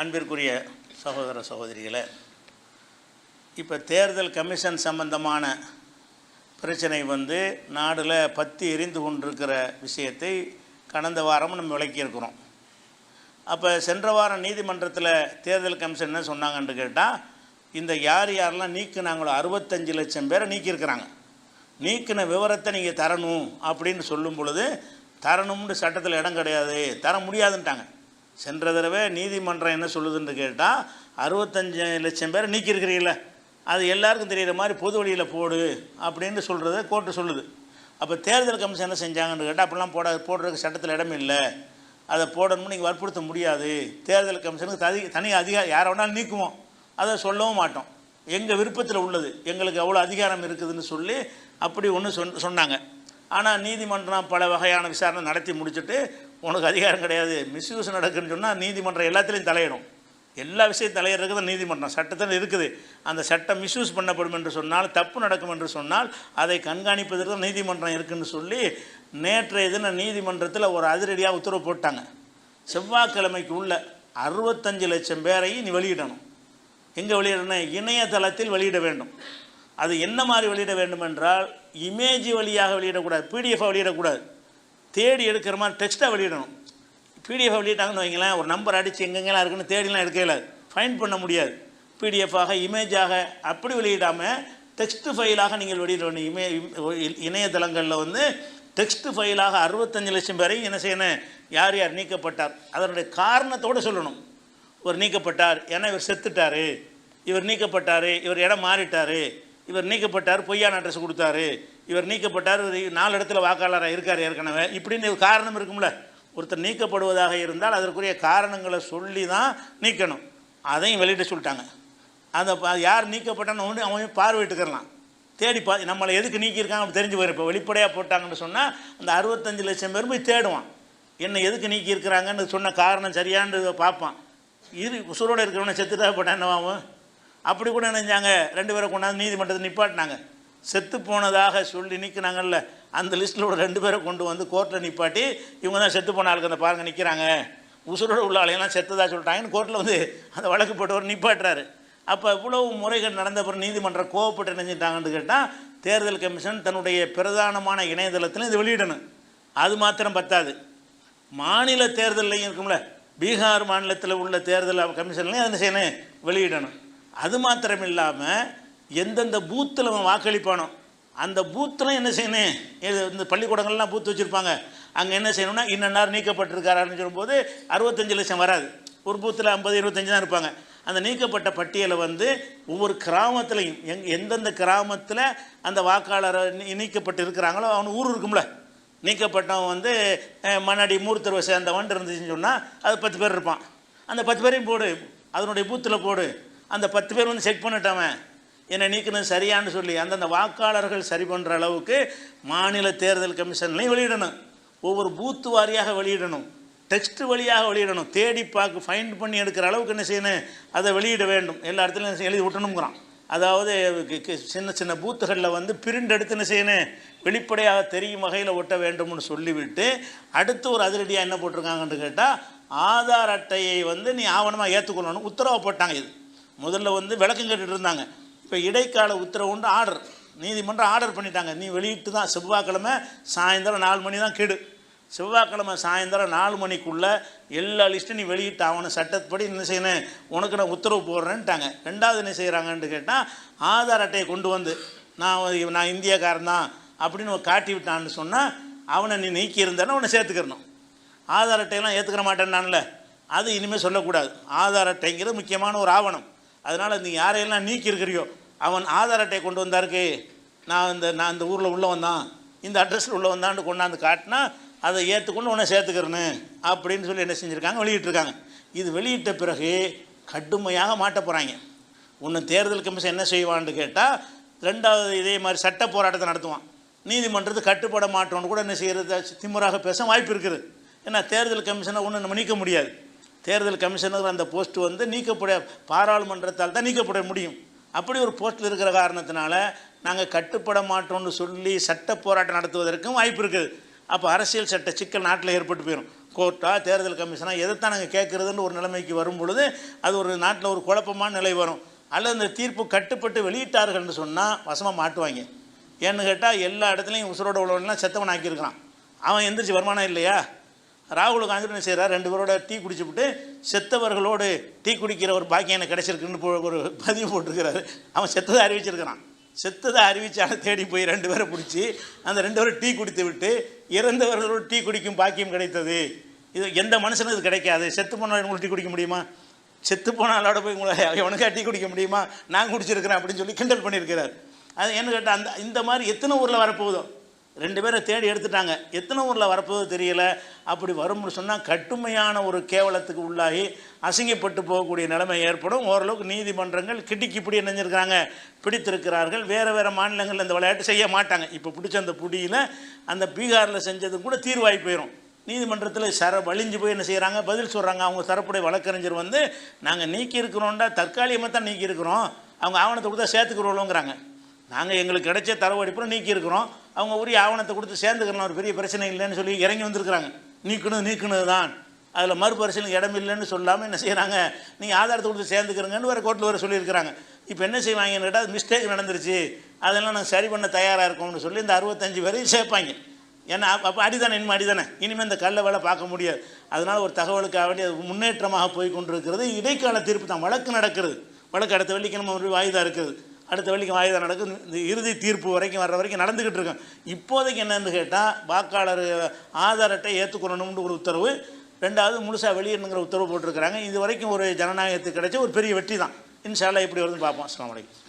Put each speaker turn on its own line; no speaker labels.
அன்பிற்குரிய சகோதர சகோதரிகளை இப்போ தேர்தல் கமிஷன் சம்பந்தமான பிரச்சனை வந்து நாடில் பற்றி எரிந்து கொண்டிருக்கிற விஷயத்தை கடந்த வாரம் நம்ம விளக்கியிருக்கிறோம். அப்போ சென்ற வாரம் நீதிமன்றத்தில் தேர்தல் கமிஷன் என்ன சொன்னாங்கன்னு கேட்டால் இந்த யார் யாரெல்லாம் நீக்குனாங்களோ அறுபத்தஞ்சு லட்சம் பேரை நீக்கியிருக்கிறாங்க. நீக்கின விவரத்தை நீங்கள் தரணும் அப்படின்னு சொல்லும் பொழுது தரணும்னு சட்டத்தில் இடம் கிடையாது தர முடியாதுன்ட்டாங்க. சென்ற தடவை நீதிமன்றம் என்ன சொல்லுதுன்னு கேட்டால் அறுபத்தஞ்சு லட்சம் பேர் நீக்கியிருக்கிறீங்கள அது எல்லாருக்கும் தெரிகிற மாதிரி பொது வழியில் போடு அப்படின்னு சொல்கிறத கோர்ட்டு சொல்லுது. அப்போ தேர்தல் கமிஷன் என்ன செஞ்சாங்கன்னு கேட்டால் அப்படிலாம் போட போடுறதுக்கு சட்டத்தில் இடம் இல்லை. அதை போடணும்னு நீங்கள் வற்புறுத்த முடியாது. தேர்தல் கமிஷனுக்கு தனி தனி அதிகாரம் யாரை வேணாலும் நீக்குவோம். அதை சொல்லவும் மாட்டோம். எங்கள் விருப்பத்தில் உள்ளது. எங்களுக்கு அவ்வளோ அதிகாரம் இருக்குதுன்னு சொல்லி அப்படி ஒன்று சொன் சொன்னாங்க. ஆனால் நீதிமன்றம் பல வகையான விசாரணை நடத்தி முடிச்சுட்டு உனக்கு அதிகாரம் கிடையாது மிஸ்யூஸ் நடக்குன்னு சொன்னால் நீதிமன்றம் எல்லாத்துலேயும் தலையிடும். எல்லா விஷயம் தலையிடுறது தான் நீதிமன்றம் சட்டத்தில் இருக்குது. அந்த சட்டம் மிஸ்யூஸ் பண்ணப்படும் என்று சொன்னால் தப்பு நடக்கும் என்று சொன்னால் அதை கண்காணிப்பதற்கு தான் நீதிமன்றம் இருக்குன்னு சொல்லி நேற்றைய தினம் நீதிமன்றத்தில் ஒரு அதிரடியாக உத்தரவு போட்டாங்க. செவ்வாய்க்கிழமைக்கு உள்ள அறுபத்தஞ்சு லட்சம் பேரையும் நீ வெளியிடணும். எங்கே வெளியிடணும்? இணையதளத்தில் வெளியிட வேண்டும். அது என்ன மாதிரி வெளியிட வேண்டும் என்றால் இமேஜ் வழியாக வெளியிடக்கூடாது பிடிஎஃப் வெளியிடக்கூடாது. தேடி எடுக்கிற மாதிரி டெக்ஸ்ட்டாக வெளியிடணும். பிடிஎஃப் வெளியிட்டாங்கன்னு வைங்களேன் ஒரு நம்பர் அடித்து எங்கெங்கெல்லாம் இருக்குன்னு தேடிலாம் எடுக்கல ஃபைன் பண்ண முடியாது. பிடிஎஃபாக இமேஜாக அப்படி வெளியிடாமல் டெக்ஸ்ட் ஃபைலாக நீங்கள் வெளியிடணும் இமே இணையதளங்களில் வந்து டெக்ஸ்ட் ஃபைலாக அறுபத்தஞ்சு லட்சம் பேரையும் என்ன செய்யணும்? யார் யார் நீக்கப்பட்டார்? அதனுடைய காரணத்தோடு சொல்லணும். இவர் நீக்கப்பட்டார் ஏன்னா இவர் செத்துட்டார். இவர் நீக்கப்பட்டார் இவர் இடம் மாறிட்டார். இவர் நீக்கப்பட்டார் பொய்யான அட்ரஸ் கொடுத்தாரு. இவர் நீக்கப்பட்டார். இவர் நாலு இடத்துல வாக்காளராக இருக்கார் ஏற்கனவே. இப்படின்னு காரணம் இருக்கும்ல. ஒருத்தர் நீக்கப்படுவதாக இருந்தால் அதற்குரிய காரணங்களை சொல்லி தான் நீக்கணும். அதையும் வெளியிட சொல்லிட்டாங்க. அந்த யார் நீக்கப்பட்டான்னு ஒன்று அவன் பார்வையிட்டுக்கிறலாம். தேடி பா நம்மளை எதுக்கு நீக்கியிருக்காங்க அப்படி தெரிஞ்சு போயிடும் இப்போ வெளிப்படையாக போட்டாங்கன்னு சொன்னால் அந்த அறுபத்தஞ்சு லட்சம் பேரும் போய் தேடுவான். என்னை எதுக்கு நீக்கியிருக்கிறாங்கன்னு சொன்ன காரணம் சரியானது பார்ப்பான். இரு உசுரோடு இருக்கிறவனை செத்துட்டா போட்டான் என்னவாகும்? அப்படி கூட நினைஞ்சாங்க. ரெண்டு பேரை கொண்டாந்து நீதிமன்றத்தை நிப்பாட்டினாங்க. செத்து போனதாக சொல்லி நிற்கிறாங்கல்ல அந்த லிஸ்ட்டில் ஒரு ரெண்டு பேரை கொண்டு வந்து கோர்ட்டில் நிப்பாட்டி இவங்க தான் செத்து போன ஆளுக்கு அந்த பாருங்க நிற்கிறாங்க உசுரோடு உள்ள ஆளையெல்லாம் செத்ததாக சொல்லிட்டாங்கன்னு கோர்ட்டில் வந்து அந்த வழக்கு போட்டவர் நிப்பாட்டுறாரு. அப்போ இவ்வளவு முறைகள் நடந்த பிறகு நீதிமன்றம் கோவப்பட்டு நினைஞ்சிட்டாங்கன்னு கேட்டால் தேர்தல் கமிஷன் தன்னுடைய பிரதானமான இணையதளத்தில் இது வெளியிடணும். அது மாத்திரம் பத்தாது. மாநில தேர்தல்லையும் இருக்கும்ல பீகார் மாநிலத்தில் உள்ள தேர்தல் கமிஷன்லையும் அதை செய்யணும்? வெளியிடணும். அது மாத்திரம் இல்லாமல் எந்தெந்த பூத்தில் அவன் வாக்களிப்பானோ அந்த பூத்தில் என்ன செய்யணும்? இது இந்த பள்ளிக்கூடங்கள்லாம் பூத்து வச்சுருப்பாங்க. அங்கே என்ன செய்யணும்னா இன்னன்னார் நீக்கப்பட்டிருக்காருன்னு சொல்லும்போது அறுபத்தஞ்சு லட்சம் வராது. ஒரு பூத்தில் ஐம்பது இருபத்தஞ்சு தான் இருப்பாங்க. அந்த நீக்கப்பட்ட பட்டியலை வந்து ஒவ்வொரு கிராமத்துலையும் எங் எந்தெந்த கிராமத்தில் அந்த வாக்காளர் நீ- நீக்கப்பட்டு இருக்கிறாங்களோ அவன் ஊர் இருக்கும்ல. நீக்கப்பட்டவன் வந்து அஹ், மண்ணாடி மூர்த்தருவை வண்டு இருந்துச்சுன்னு சொன்னால் அது பத்து பேர் இருப்பான். அந்த பத்து பேரையும் போடு. அதனுடைய பூத்தில் போடு. அந்த பத்து பேர் வந்து செக் பண்ணிட்டவன். என்னை நீக்கணும் சரியான்னு சொல்லி அந்தந்த வாக்காளர்கள் சரி பண்ணுற அளவுக்கு மாநில தேர்தல் கமிஷன்லையும் வெளியிடணும். ஒவ்வொரு பூத்து வாரியாக வெளியிடணும். டெக்ஸ்ட் வழியாக வெளியிடணும். தேடி பார்க்க ஃபைண்ட் பண்ணி எடுக்கிற அளவுக்கு என்ன செய்யணும்? அதை வெளியிட வேண்டும். எல்லா இடத்துலையும் எழுதி விட்டணுங்கிறான் அதாவது சின்ன சின்ன பூத்துகளில் வந்து பிரிண்ட் எடுத்து என்ன செய்யணும்? வெளிப்படையாக தெரியும் வகையில் ஒட்ட வேண்டும்னு சொல்லிவிட்டு அடுத்து ஒரு அதிரடியாக என்ன போட்டிருக்காங்கன்னு கேட்டால் ஆதார் அட்டையை வந்து நீ ஆவணமாக ஏற்றுக்கொள்ளணும் உத்தரவு போட்டாங்க இது. முதல்ல வந்து விளக்கம் கேட்டுட்டு இருந்தாங்க. இப்போ இடைக்கால உத்தரவுண்டு ஆர்டர் நீதிமன்றம் ஆர்டர் பண்ணிட்டாங்க. நீ வெளியிட்டு தான் செவ்வாய்க்கிழமை சாயந்தரம் நாலு மணி தான் கெடு. செவ்வாய்க்கிழமை சாயந்தரம் நாலு மணிக்குள்ளே எல்லா லிஸ்ட்டும் நீ வெளியிட்டு ஆகணும். சட்டப்படி என்ன செய்யணும்? உனக்கு நான் உத்தரவு போடுறேன்ட்டாங்க. ரெண்டாவது என்ன செய்கிறாங்கன்னு கேட்டால் ஆதார் அட்டையை கொண்டு வந்து நான் நான் இந்தியக்காரன் தான் அப்படின்னு காட்டி விட்டான்னு சொன்னால் அவனை நீ நீக்கி இருந்தேன்னா அவனை சேர்த்துக்கிறணும். ஆதார் அட்டையெல்லாம் ஏற்றுக்கிற மாட்டேன்னான்ல. அது இனிமேல் சொல்லக்கூடாது. ஆதார் அட்டைங்கிறது முக்கியமான ஒரு ஆவணம். அதனால் நீ யாரையெல்லாம் நீக்கியிருக்கிறியோ அவன் ஆதார் அட்டையை கொண்டு வந்தாருக்கு. நான் இந்த நான் இந்த ஊரில் உள்ள வந்தான். இந்த அட்ரஸில் உள்ள வந்தான்னு கொண்டாந்து காட்டினா அதை ஏற்றுக்கொண்டு உன்னை சேர்த்துக்கிறேன்னு அப்படின்னு சொல்லி என்ன செஞ்சுருக்காங்க? வெளியிட்டிருக்காங்க. இது வெளியிட்ட பிறகு கடுமையாக மாட்ட போகிறாங்க ஒன்று தேர்தல் கமிஷன் என்ன செய்வான்னு கேட்டால் ரெண்டாவது இதே மாதிரி சட்ட போராட்டத்தை நடத்துவான். நீதிமன்றத்தை கட்டுப்பட மாட்டோம்னு கூட என்ன செய்கிறது திமுறாக பேச வாய்ப்பு இருக்குது. ஏன்னா தேர்தல் கமிஷனை ஒன்று நம்ம நீக்க முடியாது. தேர்தல் கமிஷனர் அந்த போஸ்ட் வந்து நீக்கப்பட பாராளுமன்றத்தால் தான் நீக்கப்பட முடியும். அப்படி ஒரு போஸ்ட்டில் இருக்கிற காரணத்தினால நாங்கள் கட்டுப்பட மாட்டோம்னு சொல்லி சட்ட போராட்டம் நடத்துவதற்கும் வாய்ப்பு இருக்குது. அப்போ அரசியல் சட்ட சிக்கல் நாட்டில் ஏற்பட்டு போயிடும் கோர்ட்டா தேர்தல் கமிஷனாக எதைத்தான் நாங்கள் கேட்குறதுன்னு ஒரு நிலைமைக்கு வரும் பொழுது அது ஒரு நாட்டில் ஒரு குழப்பமான நிலை வரும். அல்லது இந்த தீர்ப்பு கட்டுப்பட்டு வெளியிட்டார்கள்னு சொன்னால் வசமாக மாட்டுவாங்க. ஏன்னு கேட்டால் எல்லா இடத்துலையும் உசுரோட உள்ளவன்லாம் செத்தவன் ஆக்கியிருக்கிறான் அவன் எந்திரிச்சு வருமானம் இல்லையா? ராகுல் காந்தி என்ன செய்கிறார் ரெண்டு பேரோட டீ குடிச்சுவிட்டு செத்தவர்களோடு டீ குடிக்கிற ஒரு பாக்கியம் எனக்கு கிடைச்சிருக்குன்னு ஒரு பதிவு போட்டிருக்கிறாரு. அவன் செத்ததை அறிவிச்சிருக்கிறான். செத்ததை அறிவிச்சாலும் தேடி போய் ரெண்டு பேரை பிடிச்சி அந்த ரெண்டு பேரும் டீ குடித்து விட்டு இறந்தவர்களோடு டீ குடிக்கும் பாக்கியம் கிடைத்தது. இது எந்த மனுஷனுக்கு இது கிடைக்காது. செத்து போனால் உங்களுக்கு டீ குடிக்க முடியுமா? செத்து போனாலோட போய் உங்களை எவனுக்கா டீ குடிக்க முடியுமா? நான் குடிச்சிருக்கிறேன் அப்படின்னு சொல்லி கிண்டல் பண்ணியிருக்கிறார். அது என்ன கேட்டால் அந்த இந்த மாதிரி எத்தனை ஊரில் வரப்போகுதோ? ரெண்டு பேரை தேடி எடுத்துட்டாங்க. எத்தனை ஊரில் வரப்போது தெரியல. அப்படி வரும்னு சொன்னால் கட்டுமையான ஒரு கேவலத்துக்கு உள்ளாகி அசிங்கப்பட்டு போகக்கூடிய நிலைமை ஏற்படும். ஓரளவுக்கு நீதிமன்றங்கள் கிட்டிக்கு இப்படி நினைஞ்சிருக்கிறாங்க பிடித்திருக்கிறார்கள். வேறு வேறு மாநிலங்களில் இந்த விளையாட்டு செய்ய மாட்டாங்க. இப்போ பிடிச்ச அந்த புடியில் அந்த பீகாரில் செஞ்சது கூட தீர்வாகி போயிடும் நீதிமன்றத்தில் சர வழிஞ்சு போய் என்ன செய்கிறாங்க பதில் சொல்கிறாங்க அவங்க தரப்புடைய வழக்கறிஞர் வந்து நாங்கள் நீக்கி தற்காலிகமாக தான் நீக்கி இருக்கிறோம் அவங்க ஆவணத்தை கொடுத்தா சேர்த்துக்கிறோங்கிறாங்க நாங்கள் எங்களுக்கு கிடைச்ச தரவு அடிப்படையில் நீக்கியிருக்கிறோம். அவங்க உரிய ஆவணத்தை கொடுத்து சேர்ந்துக்கலாம் ஒரு பெரிய பிரச்சனை இல்லைன்னு சொல்லி இறங்கி வந்திருக்கிறாங்க. நீக்கணும் நீக்கணும் தான் அதில் மறுபரிசீலனை இடம் இல்லைன்னு சொல்லாமல் என்ன செய்கிறாங்க நீங்கள் ஆதாரத்தை கொடுத்து சேர்ந்துக்கிறங்கன்னு வேறு கோர்ட்டில் வர சொல்லியிருக்கிறாங்க. இப்போ என்ன செய்வாங்கன்னு கேட்டால் மிஸ்டேக் நடந்துருச்சு. அதெல்லாம் நாங்கள் சரி பண்ண தயாராக இருக்கோம்னு சொல்லி இந்த அறுபத்தஞ்சு வரையும் சேர்ப்பாங்க. ஏன்னா அப்போ அப்போ அடிதானே இனிமே அடிதானே? இனிமேல் இந்த கல்லை வேலை பார்க்க முடியாது. அதனால் ஒரு தகவலுக்காக வேண்டிய முன்னேற்றமாக போய் கொண்டிருக்கிறது இடைக்கால தீர்ப்பு தான். வழக்கு நடக்கிறது. வழக்கு அடுத்த வெள்ளிக்கிழமை ஒரு வாய்தா இருக்குது. அடுத்த வெள்ளிக்கு ஆயுதம் நடக்கும் இந்த இறுதி தீர்ப்பு வரைக்கும் வர்ற வரைக்கும் நடந்துக்கிட்டு இருக்கோம். இப்போதைக்கு என்னன்னு கேட்டால் வாக்காளர் ஆதார் அட்டை ஏற்றுக்கொள்ளணும்னு ஒரு உத்தரவு. ரெண்டாவது முழுசாக வெளியிடணுங்கிற உத்தரவு போட்டிருக்கிறாங்க. இது வரைக்கும் ஒரு ஜனநாயகத்துக்கு கிடைச்ச ஒரு பெரிய வெற்றி தான் இன்ஷால்லா எப்படி வருதுன்னு பார்ப்போம். அஸ்லாம் வலைக்கம்